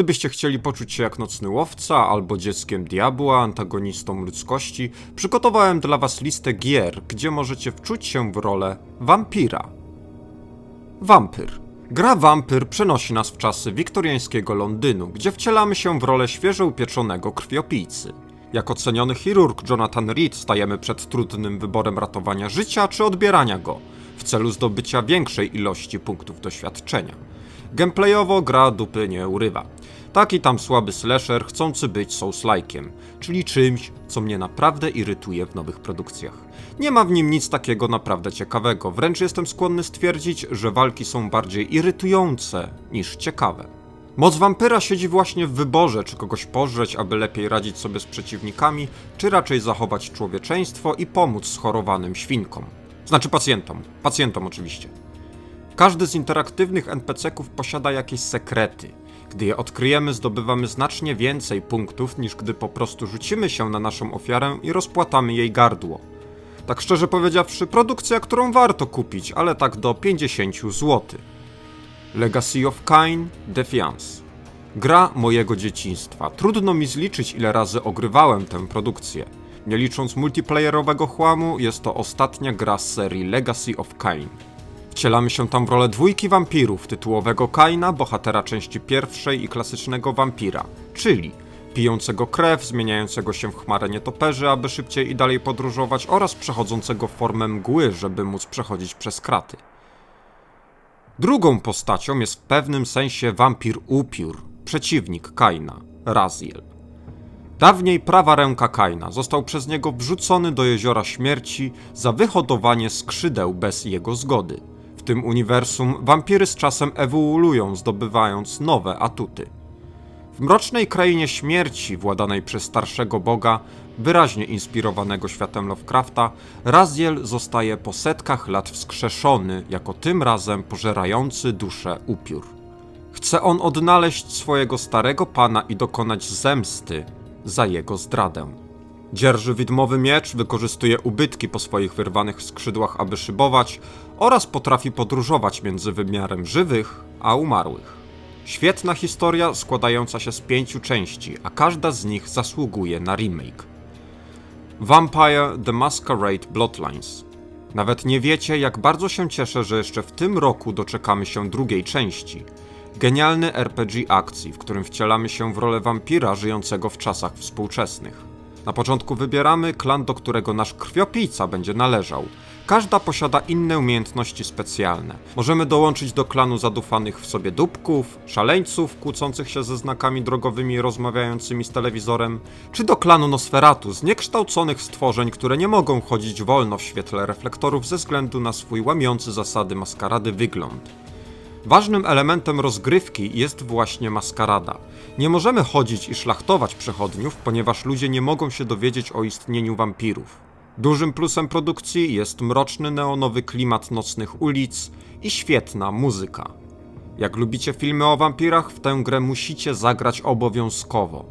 Gdybyście chcieli poczuć się jak nocny łowca albo dzieckiem diabła, antagonistą ludzkości, przygotowałem dla was listę gier, gdzie możecie wczuć się w rolę wampira. Wampyr. Gra Wampyr przenosi nas w czasy wiktoriańskiego Londynu, gdzie wcielamy się w rolę świeżo upieczonego krwiopijcy. Jako ceniony chirurg Jonathan Reed stajemy przed trudnym wyborem ratowania życia czy odbierania go, w celu zdobycia większej ilości punktów doświadczenia. Gameplayowo gra dupy nie urywa. Taki tam słaby slasher chcący być souls-like'iem, czyli czymś, co mnie naprawdę irytuje w nowych produkcjach. Nie ma w nim nic takiego naprawdę ciekawego, wręcz jestem skłonny stwierdzić, że walki są bardziej irytujące niż ciekawe. Moc wampyra siedzi właśnie w wyborze, czy kogoś pożreć, aby lepiej radzić sobie z przeciwnikami, czy raczej zachować człowieczeństwo i pomóc schorowanym świnkom. Znaczy pacjentom. Pacjentom oczywiście. Każdy z interaktywnych NPC-ków posiada jakieś sekrety. Gdy je odkryjemy, zdobywamy znacznie więcej punktów, niż gdy po prostu rzucimy się na naszą ofiarę i rozpłatamy jej gardło. Tak szczerze powiedziawszy, produkcja, którą warto kupić, ale tak do 50 zł. Legacy of Kain Defiance. Gra mojego dzieciństwa. Trudno mi zliczyć, ile razy ogrywałem tę produkcję. Nie licząc multiplayerowego chłamu, jest to ostatnia gra z serii Legacy of Kain. Wcielamy się tam w rolę dwójki wampirów, tytułowego Kaina, bohatera części pierwszej i klasycznego wampira, czyli pijącego krew, zmieniającego się w chmarę nietoperzy, aby szybciej i dalej podróżować oraz przechodzącego w formę mgły, żeby móc przechodzić przez kraty. Drugą postacią jest w pewnym sensie wampir Upiór, przeciwnik Kaina, Raziel. Dawniej prawa ręka Kaina został przez niego wrzucony do jeziora śmierci za wyhodowanie skrzydeł bez jego zgody. W tym uniwersum wampiry z czasem ewoluują, zdobywając nowe atuty. W mrocznej krainie śmierci, władanej przez starszego boga, wyraźnie inspirowanego światem Lovecrafta, Raziel zostaje po setkach lat wskrzeszony, jako tym razem pożerający duszę upiór. Chce on odnaleźć swojego starego pana i dokonać zemsty za jego zdradę. Dzierży widmowy miecz, wykorzystuje ubytki po swoich wyrwanych skrzydłach, aby szybować, oraz potrafi podróżować między wymiarem żywych a umarłych. Świetna historia składająca się z pięciu części, a każda z nich zasługuje na remake. Vampire The Masquerade Bloodlines. Nawet nie wiecie, jak bardzo się cieszę, że jeszcze w tym roku doczekamy się drugiej części. Genialny RPG akcji, w którym wcielamy się w rolę wampira żyjącego w czasach współczesnych. Na początku wybieramy klan, do którego nasz krwiopijca będzie należał. Każda posiada inne umiejętności specjalne. Możemy dołączyć do klanu zadufanych w sobie dupków, szaleńców kłócących się ze znakami drogowymi rozmawiającymi z telewizorem, czy do klanu Nosferatu, zniekształconych stworzeń, które nie mogą chodzić wolno w świetle reflektorów ze względu na swój łamiący zasady maskarady wygląd. Ważnym elementem rozgrywki jest właśnie maskarada. Nie możemy chodzić i szlachtować przechodniów, ponieważ ludzie nie mogą się dowiedzieć o istnieniu wampirów. Dużym plusem produkcji jest mroczny neonowy klimat nocnych ulic i świetna muzyka. Jak lubicie filmy o wampirach, w tę grę musicie zagrać obowiązkowo.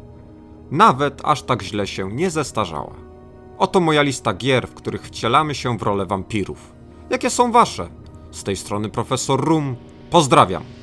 Nawet aż tak źle się nie zestarzała. Oto moja lista gier, w których wcielamy się w rolę wampirów. Jakie są wasze? Z tej strony profesor Rum. Pozdrawiam.